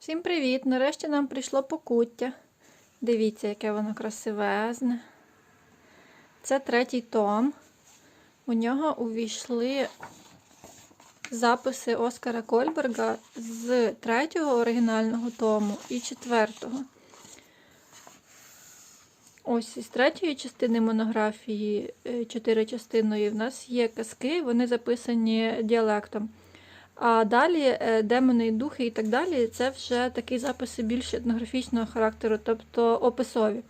Всім привіт! Нарешті нам прийшло покуття. Дивіться, яке воно красивезне. Це третій том. У нього увійшли записи Оскара Кольберга з третього оригінального тому і четвертого. Ось із третьої частини монографії, е, чотиричастинної, в нас є казки, вони записані діалектом. А далі е, демони і духи і так далі це вже такі записи більш етнографічного характеру, тобто описові.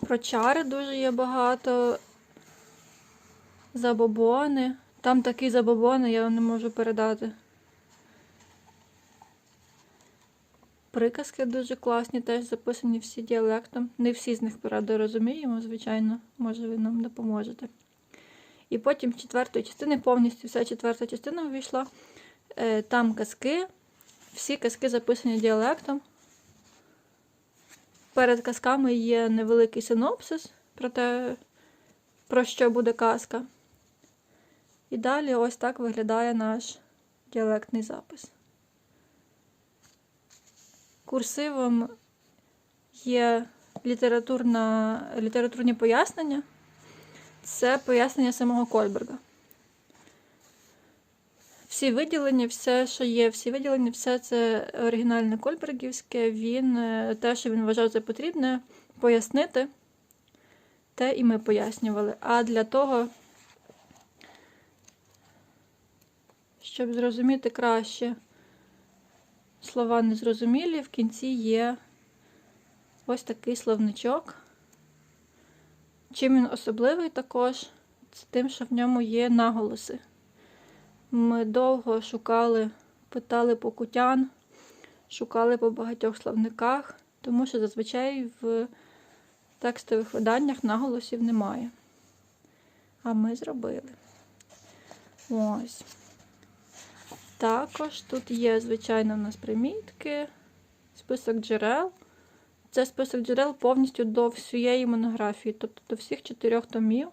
Про чари дуже є багато. Забобони. Там такі забобони, я не можу передати. Приказки дуже класні, теж записані всі діалектом. Не всі з них, правда, розуміємо, звичайно, може ви нам допоможете. І потім з четвертої частини повністю вся четверта частина увійшла. Е, Там казки, всі казки записані діалектом. Перед казками є невеликий синопсис про те, про що буде казка. І далі ось так виглядає наш діалектний запис. Курсивом є літературна, літературні пояснення. Це пояснення самого Кольберга. Всі виділення, все, що є, всі виділення, все це оригінальне Кольбергівське. Він е, те, що він вважав за потрібне, пояснити, те і ми пояснювали. А для того, щоб зрозуміти краще слова незрозумілі, в кінці є ось такий словничок. Чим він особливий також, це тим, що в ньому є наголоси. Ми довго шукали, питали покутян, шукали по багатьох словниках, тому що зазвичай в текстових виданнях наголосів немає. А ми зробили. Ось. Також тут є, звичайно, у нас примітки, список джерел. Це список джерел повністю до всієї монографії, тобто до всіх чотирьох томів.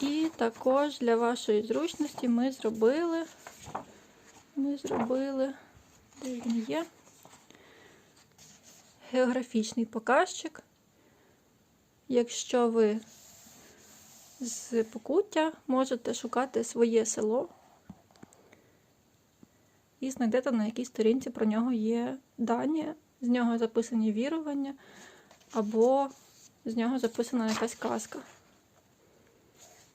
І також для вашої зручності ми зробили, ми зробили, де він є, географічний показчик. Якщо ви з покуття можете шукати своє село і знайдете на якій сторінці про нього є дані, з нього записані вірування, або з нього записана якась казка.